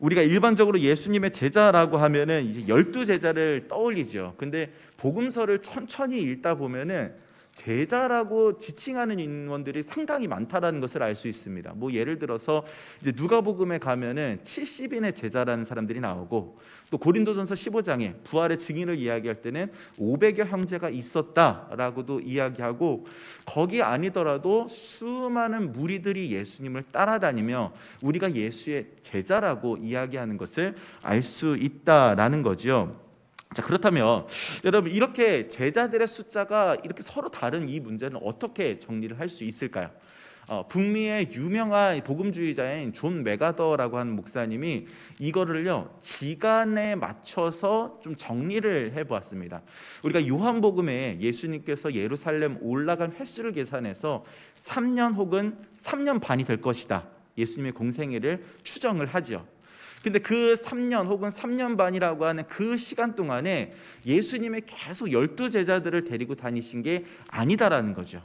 우리가 일반적으로 예수님의 제자라고 하면은 이제 열두 제자를 떠올리죠. 근데 복음서를 천천히 읽다 보면은 제자라고 지칭하는 인원들이 상당히 많다라는 것을 알 수 있습니다. 뭐 예를 들어서 이제 누가복음에 가면은 70인의 제자라는 사람들이 나오고 또 고린도전서 15장에 부활의 증인을 이야기할 때는 500여 형제가 있었다라고도 이야기하고 거기 아니더라도 수많은 무리들이 예수님을 따라다니며 우리가 예수의 제자라고 이야기하는 것을 알 수 있다라는 거죠. 자 그렇다면 여러분 이렇게 제자들의 숫자가 이렇게 서로 다른 이 문제는 어떻게 정리를 할 수 있을까요? 어, 북미의 유명한 복음주의자인 존 메가더라고 하는 목사님이 이거를요 기간에 맞춰서 좀 정리를 해보았습니다. 우리가 요한복음에 예수님께서 예루살렘 올라간 횟수를 계산해서 3년 혹은 3년 반이 될 것이다. 예수님의 공생애를 추정을 하지요. 근데 그 3년 혹은 3년 반이라고 하는 그 시간 동안에 예수님이 계속 열두 제자들을 데리고 다니신 게 아니다라는 거죠.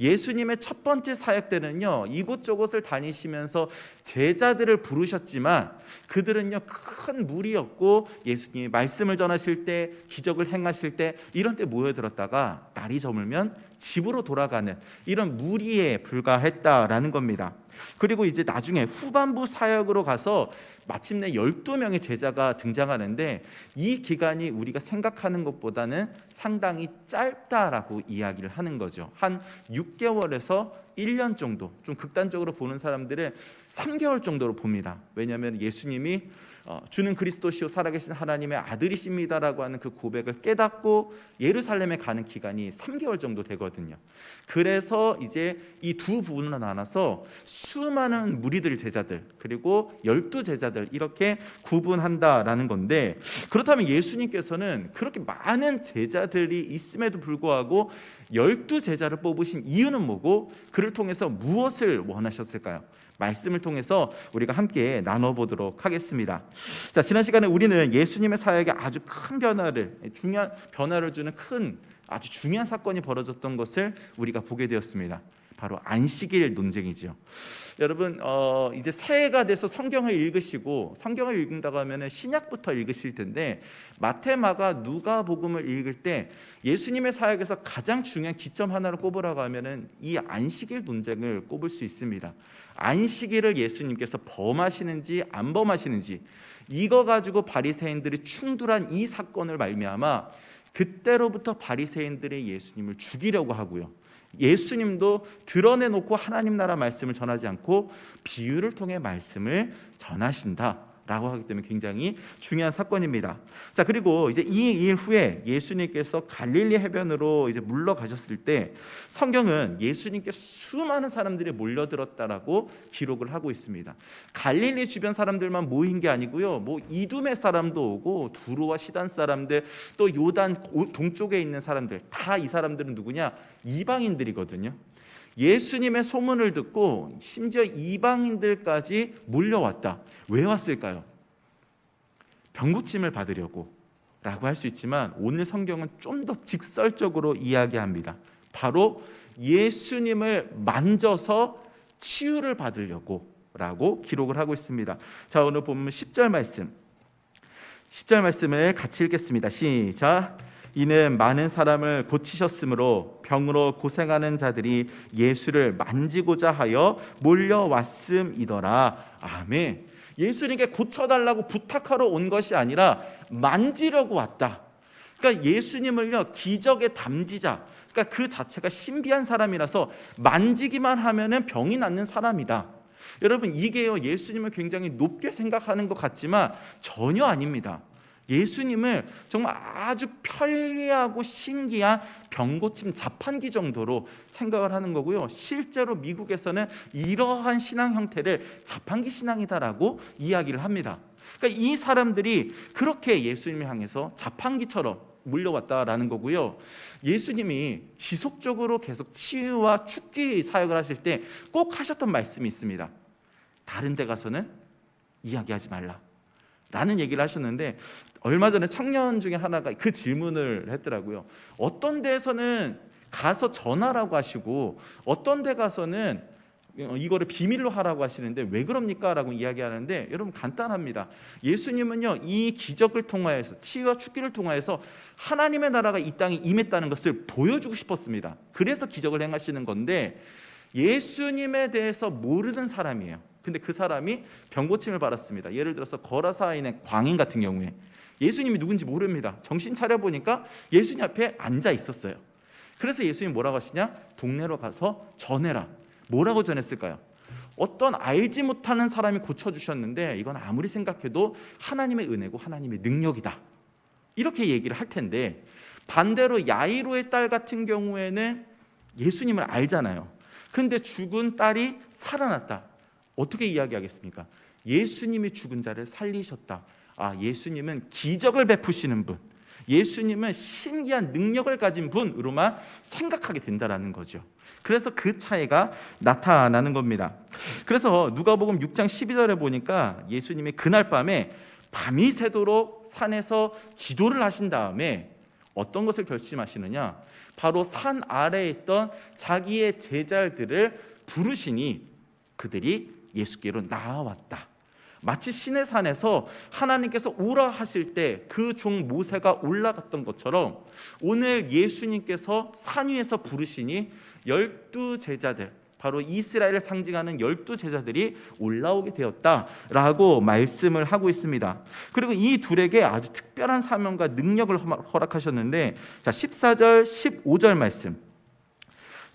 예수님의 첫 번째 사역 때는요 이곳저곳을 다니시면서 제자들을 부르셨지만 그들은요 큰 무리였고 예수님이 말씀을 전하실 때 기적을 행하실 때 이런 때 모여들었다가 날이 저물면 집으로 돌아가는 이런 무리에 불과했다라는 겁니다. 그리고 이제 나중에 후반부 사역으로 가서 마침내 12명의 제자가 등장하는데 이 기간이 우리가 생각하는 것보다는 상당히 짧다라고 이야기를 하는 거죠. 한 6개월에서 1년 정도, 좀 극단적으로 보는 사람들은 3개월 정도로 봅니다. 왜냐하면 예수님이 어, 주는 그리스도시요 살아계신 하나님의 아들이십니다라고 하는 그 고백을 깨닫고 예루살렘에 가는 기간이 3개월 정도 되거든요. 그래서 이제 이 두 부분으로 나눠서 수많은 무리들 제자들 그리고 열두 제자들 이렇게 구분한다라는 건데 그렇다면 예수님께서는 그렇게 많은 제자들이 있음에도 불구하고 열두 제자를 뽑으신 이유는 뭐고 그를 통해서 무엇을 원하셨을까요? 말씀을 통해서 우리가 함께 나눠보도록 하겠습니다. 자 지난 시간에 우리는 예수님의 사역에 아주 큰 변화를 중요한 변화를 주는 큰 아주 중요한 사건이 벌어졌던 것을 우리가 보게 되었습니다. 바로 안식일 논쟁이지요. 여러분 어, 이제 새해가 돼서 성경을 읽으시고 성경을 읽는다고 하면 신약부터 읽으실 텐데 마테마가 누가복음을 읽을 때 예수님의 사역에서 가장 중요한 기점 하나를 꼽으라고 하면은 이 안식일 논쟁을 꼽을 수 있습니다. 안식일을 예수님께서 범하시는지 안 범하시는지 이거 가지고 바리새인들이 충돌한 이 사건을 말미암아 그때로부터 바리새인들의 예수님을 죽이려고 하고요. 예수님도 드러내 놓고 하나님 나라 말씀을 전하지 않고 비유를 통해 말씀을 전하신다. 라고 하기 때문에 굉장히 중요한 사건입니다. 자, 그리고 이제 이 일 후에 예수님께서 갈릴리 해변으로 이제 물러가셨을 때 성경은 예수님께 수많은 사람들이 몰려들었다라고 기록을 하고 있습니다. 갈릴리 주변 사람들만 모인 게 아니고요. 뭐 이두메 사람도 오고 두로와 시단 사람들 또 요단 동쪽에 있는 사람들 다 이 사람들은 누구냐? 이방인들이거든요. 예수님의 소문을 듣고 심지어 이방인들까지 몰려왔다. 왜 왔을까요? 병고침을 받으려고 라고 할 수 있지만 오늘 성경은 좀 더 직설적으로 이야기합니다. 바로 예수님을 만져서 치유를 받으려고 라고 기록을 하고 있습니다. 자, 오늘 보면 10절 말씀. 10절 말씀을 같이 읽겠습니다. 시작. 이는 많은 사람을 고치셨으므로 병으로 고생하는 자들이 예수를 만지고자 하여 몰려왔음이더라. 아멘. 예수님께 고쳐달라고 부탁하러 온 것이 아니라 만지려고 왔다. 그러니까 예수님을요 기적의 담지자. 그러니까 그 자체가 신비한 사람이라서 만지기만 하면은 병이 낫는 사람이다. 여러분 이게요 예수님을 굉장히 높게 생각하는 것 같지만 전혀 아닙니다. 예수님을 정말 아주 편리하고 신기한 병고침 자판기 정도로 생각을 하는 거고요. 실제로 미국에서는 이러한 신앙 형태를 자판기 신앙이다라고 이야기를 합니다. 그러니까 이 사람들이 그렇게 예수님을 향해서 자판기처럼 물려왔다라는 거고요. 예수님이 지속적으로 계속 치유와 축기 사역을 하실 때 꼭 하셨던 말씀이 있습니다. 다른 데 가서는 이야기하지 말라. 라는 얘기를 하셨는데 얼마 전에 청년 중에 하나가 그 질문을 했더라고요. 어떤 데에서는 가서 전하라고 하시고 어떤 데 가서는 어, 이거를 비밀로 하라고 하시는데 왜 그럽니까?라고 이야기하는데 여러분 간단합니다. 예수님은요 이 기적을 통하여서 치유와 축기를 통하여서 하나님의 나라가 이 땅에 임했다는 것을 보여주고 싶었습니다. 그래서 기적을 행하시는 건데 예수님에 대해서 모르는 사람이에요. 근데 그 사람이 병고침을 받았습니다. 예를 들어서 거라사인의 광인 같은 경우에 예수님이 누군지 모릅니다. 정신 차려 보니까 예수님 앞에 앉아 있었어요. 그래서 예수님 뭐라고 하시냐? 동네로 가서 전해라. 뭐라고 전했을까요? 어떤 알지 못하는 사람이 고쳐 주셨는데 이건 아무리 생각해도 하나님의 은혜고 하나님의 능력이다. 이렇게 얘기를 할 텐데 반대로 야이로의 딸 같은 경우에는 예수님을 알잖아요. 근데 죽은 딸이 살아났다. 어떻게 이야기하겠습니까? 예수님이 죽은 자를 살리셨다. 아, 예수님은 기적을 베푸시는 분. 예수님은 신기한 능력을 가진 분으로만 생각하게 된다라는 거죠. 그래서 그 차이가 나타나는 겁니다. 그래서 누가복음 6장 12절에 보니까 예수님이 그날 밤에 밤이 새도록 산에서 기도를 하신 다음에 어떤 것을 결심하시느냐? 바로 산 아래에 있던 자기의 제자들을 부르시니 그들이 예수께로 나아왔다. 마치 신의 산에서 하나님께서 오라 하실 때 그 종 모세가 올라갔던 것처럼 오늘 예수님께서 산 위에서 부르시니 열두 제자들 바로 이스라엘을 상징하는 열두 제자들이 올라오게 되었다라고 말씀을 하고 있습니다. 그리고 이 둘에게 아주 특별한 사명과 능력을 허락하셨는데 자 14절 15절 말씀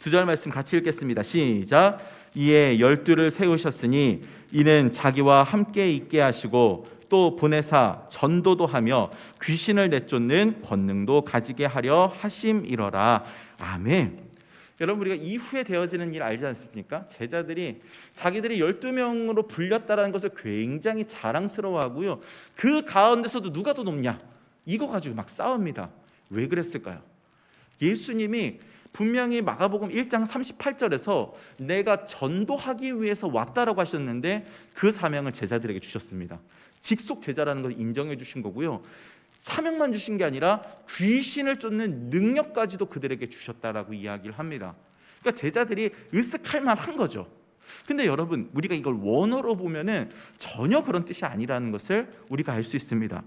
두 절 말씀 같이 읽겠습니다. 시작. 이에 열두를 세우셨으니 이는 자기와 함께 있게 하시고 또 보내사 전도도 하며 귀신을 내쫓는 권능도 가지게 하려 하심이러라. 아멘. 여러분 우리가 이후에 되어지는 일 알지 않습니까? 제자들이 자기들이 12명으로 불렸다라는 것을 굉장히 자랑스러워하고요. 그 가운데서도 누가 더 높냐? 이거 가지고 막 싸웁니다. 왜 그랬을까요? 예수님이 분명히 마가복음 1장 38절에서 내가 전도하기 위해서 왔다라고 하셨는데 그 사명을 제자들에게 주셨습니다. 직속 제자라는 걸 인정해 주신 거고요. 사명만 주신 게 아니라 귀신을 쫓는 능력까지도 그들에게 주셨다라고 이야기를 합니다. 그러니까 제자들이 으쓱할 만한 거죠. 근데 여러분 우리가 이걸 원어로 보면은 전혀 그런 뜻이 아니라는 것을 우리가 알 수 있습니다.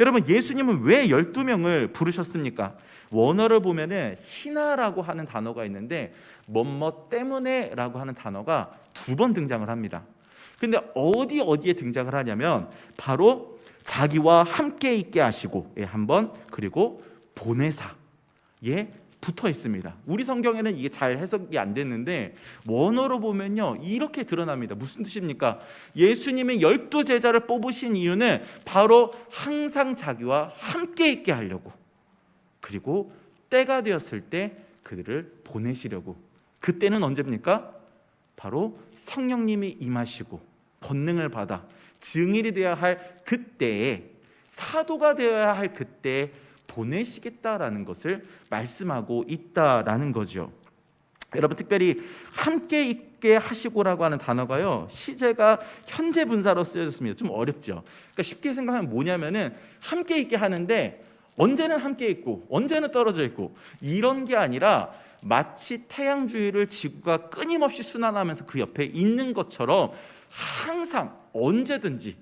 여러분 예수님은 왜 12명을 부르셨습니까? 원어를 보면은 희나라고 하는 단어가 있는데 뭐뭐 때문에라고 하는 단어가 두 번 등장을 합니다. 근데 어디 어디에 등장을 하냐면 바로 자기와 함께 있게 하시고 예, 한번 그리고 보내사 예 붙어 있습니다. 우리 성경에는 이게 잘 해석이 안 됐는데 원어로 보면요 이렇게 드러납니다. 무슨 뜻입니까? 예수님의 열두 제자를 뽑으신 이유는 바로 항상 자기와 함께 있게 하려고 그리고 때가 되었을 때 그들을 보내시려고 그때는 언제입니까? 바로 성령님이 임하시고 권능을 받아 증인이 되어야 할 그때에 사도가 되어야 할 그때에 보내시겠다라는 것을 말씀하고 있다라는 거죠. 여러분 특별히 함께 있게 하시고라고 하는 단어가요 시제가 현재 분사로 쓰여졌습니다. 좀 어렵죠. 그러니까 쉽게 생각하면 뭐냐면은 함께 있게 하는데 언제는 함께 있고 언제는 떨어져 있고 이런 게 아니라 마치 태양 주위를 지구가 끊임없이 순환하면서 그 옆에 있는 것처럼 항상 언제든지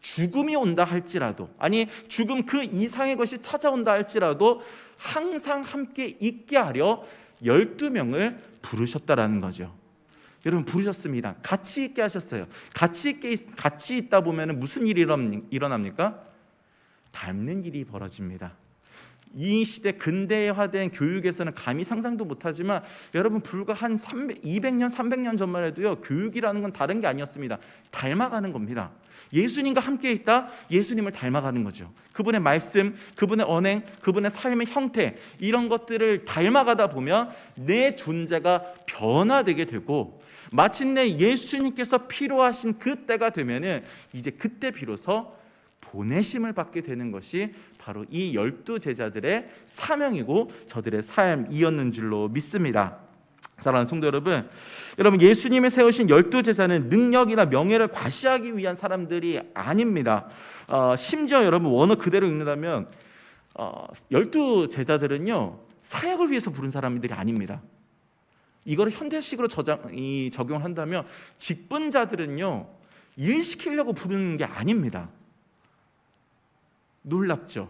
죽음이 온다 할지라도 아니 죽음 그 이상의 것이 찾아온다 할지라도 항상 함께 있게 하려 12명을 부르셨다라는 거죠. 여러분 부르셨습니다. 같이 있게 하셨어요. 같이 있게 같이 있다 보면 무슨 일이 일어납니까? 닮는 일이 벌어집니다. 이 시대 근대화된 교육에서는 감히 상상도 못하지만 여러분 불과 한 300, 200년, 300년 전만 해도요 교육이라는 건 다른 게 아니었습니다. 닮아가는 겁니다. 예수님과 함께 있다 예수님을 닮아가는 거죠. 그분의 말씀, 그분의 언행, 그분의 삶의 형태 이런 것들을 닮아가다 보면 내 존재가 변화되게 되고 마침내 예수님께서 필요하신 그때가 되면은 이제 그때 비로소 보내심을 받게 되는 것이 바로 이 열두 제자들의 사명이고 저들의 삶이었는 줄로 믿습니다. 사랑하는 성도 여러분, 여러분 예수님이 세우신 열두 제자는 능력이나 명예를 과시하기 위한 사람들이 아닙니다. 어, 심지어 여러분 원어 그대로 읽는다면 어, 열두 제자들은요 사역을 위해서 부른 사람들이 아닙니다. 이거를 현대식으로 저장, 이, 적용을 한다면 직분자들은요 일 시키려고 부르는 게 아닙니다. 놀랍죠.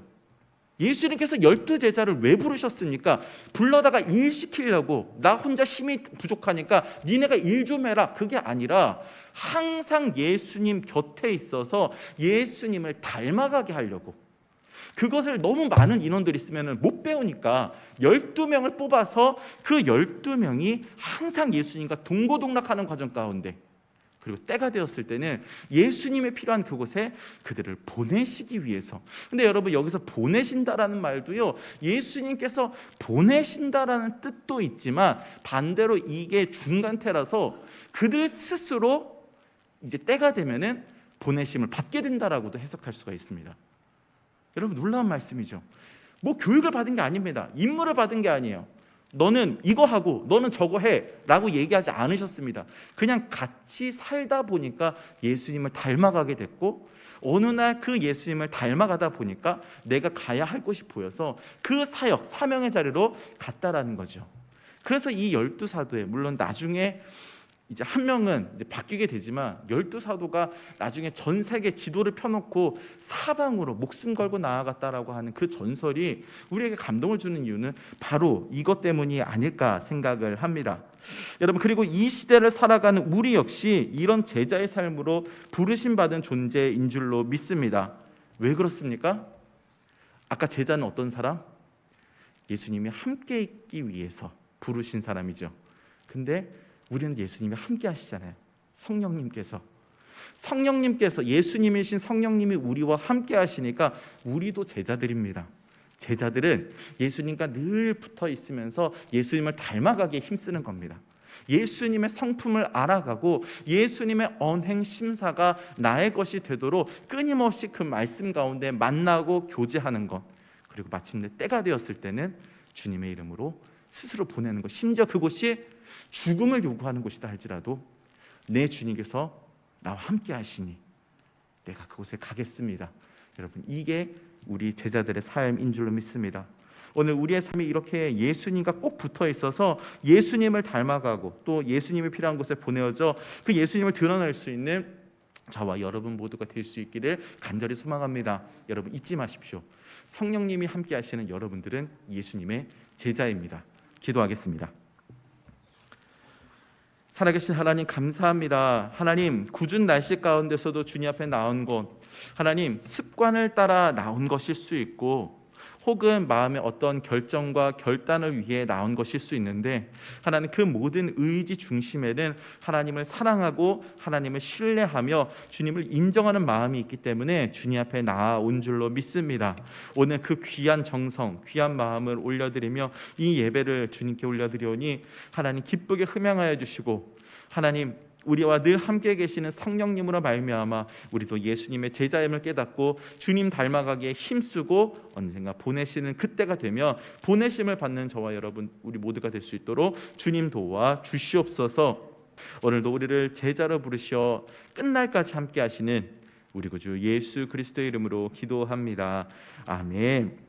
예수님께서 열두 제자를 왜 부르셨습니까? 불러다가 일 시키려고 나 혼자 힘이 부족하니까 니네가 일 좀 해라 그게 아니라 항상 예수님 곁에 있어서 예수님을 닮아가게 하려고 그것을 너무 많은 인원들이 있으면 못 배우니까 12명을 뽑아서 그 12명이 항상 예수님과 동고동락하는 과정 가운데 그리고 때가 되었을 때는 예수님의 필요한 그곳에 그들을 보내시기 위해서. 근데 여러분 여기서 보내신다라는 말도요. 예수님께서 보내신다라는 뜻도 있지만 반대로 이게 중간태라서 그들 스스로 이제 때가 되면은 보내심을 받게 된다라고도 해석할 수가 있습니다. 여러분 놀라운 말씀이죠. 뭐 교육을 받은 게 아닙니다. 임무를 받은 게 아니에요. 너는 이거 하고 너는 저거 해라고 얘기하지 않으셨습니다. 그냥 같이 살다 보니까 예수님을 닮아가게 됐고 어느 날 그 예수님을 닮아가다 보니까 내가 가야 할 곳이 보여서 그 사역 사명의 자리로 갔다라는 거죠. 그래서 이 열두 사도에 물론 나중에 이제 한 명은 이제 바뀌게 되지만 열두 사도가 나중에 전 세계 지도를 펴놓고 사방으로 목숨 걸고 나아갔다라고 하는 그 전설이 우리에게 감동을 주는 이유는 바로 이것 때문이 아닐까 생각을 합니다. 여러분 그리고 이 시대를 살아가는 우리 역시 이런 제자의 삶으로 부르심 받은 존재인 줄로 믿습니다. 왜 그렇습니까? 아까 제자는 어떤 사람? 예수님이 함께 있기 위해서 부르신 사람이죠. 근데 우리는 예수님이 함께 하시잖아요. 성령님께서 성령님께서 예수님이신 성령님이 우리와 함께 하시니까 우리도 제자들입니다. 제자들은 예수님과 늘 붙어 있으면서 예수님을 닮아가기에 힘쓰는 겁니다. 예수님의 성품을 알아가고 예수님의 언행 심사가 나의 것이 되도록 끊임없이 그 말씀 가운데 만나고 교제하는 것. 그리고 마침내 때가 되었을 때는 주님의 이름으로 스스로 보내는 것. 심지어 그곳이 죽음을 요구하는 곳이다 할지라도 내 주님께서 나와 함께 하시니 내가 그곳에 가겠습니다. 여러분 이게 우리 제자들의 삶인 줄로 믿습니다. 오늘 우리의 삶이 이렇게 예수님과 꼭 붙어 있어서 예수님을 닮아가고 또 예수님이 필요한 곳에 보내어져 그 예수님을 드러낼 수 있는 저와 여러분 모두가 될 수 있기를 간절히 소망합니다. 여러분 잊지 마십시오. 성령님이 함께 하시는 여러분들은 예수님의 제자입니다. 기도하겠습니다. 살아계신 하나님 감사합니다. 하나님 굳은 날씨 가운데서도 주님 앞에 나온 것 하나님 습관을 따라 나온 것일 수 있고 혹은 마음의 어떤 결정과 결단을 위해 나온 것일 수 있는데 하나님 그 모든 의지 중심에는 하나님을 사랑하고 하나님을 신뢰하며 주님을 인정하는 마음이 있기 때문에 주님 앞에 나아온 줄로 믿습니다. 오늘 그 귀한 정성, 귀한 마음을 올려드리며 이 예배를 주님께 올려드리오니 하나님 기쁘게 흠양하여 주시고 하나님 우리와 늘 함께 계시는 성령님으로 말미암아 우리도 예수님의 제자임을 깨닫고 주님 닮아가기에 힘쓰고 언젠가 보내시는 그때가 되며 보내심을 받는 저와 여러분 우리 모두가 될 수 있도록 주님 도와 주시옵소서. 오늘도 우리를 제자로 부르셔 끝날까지 함께 하시는 우리 구주 예수 그리스도의 이름으로 기도합니다. 아멘.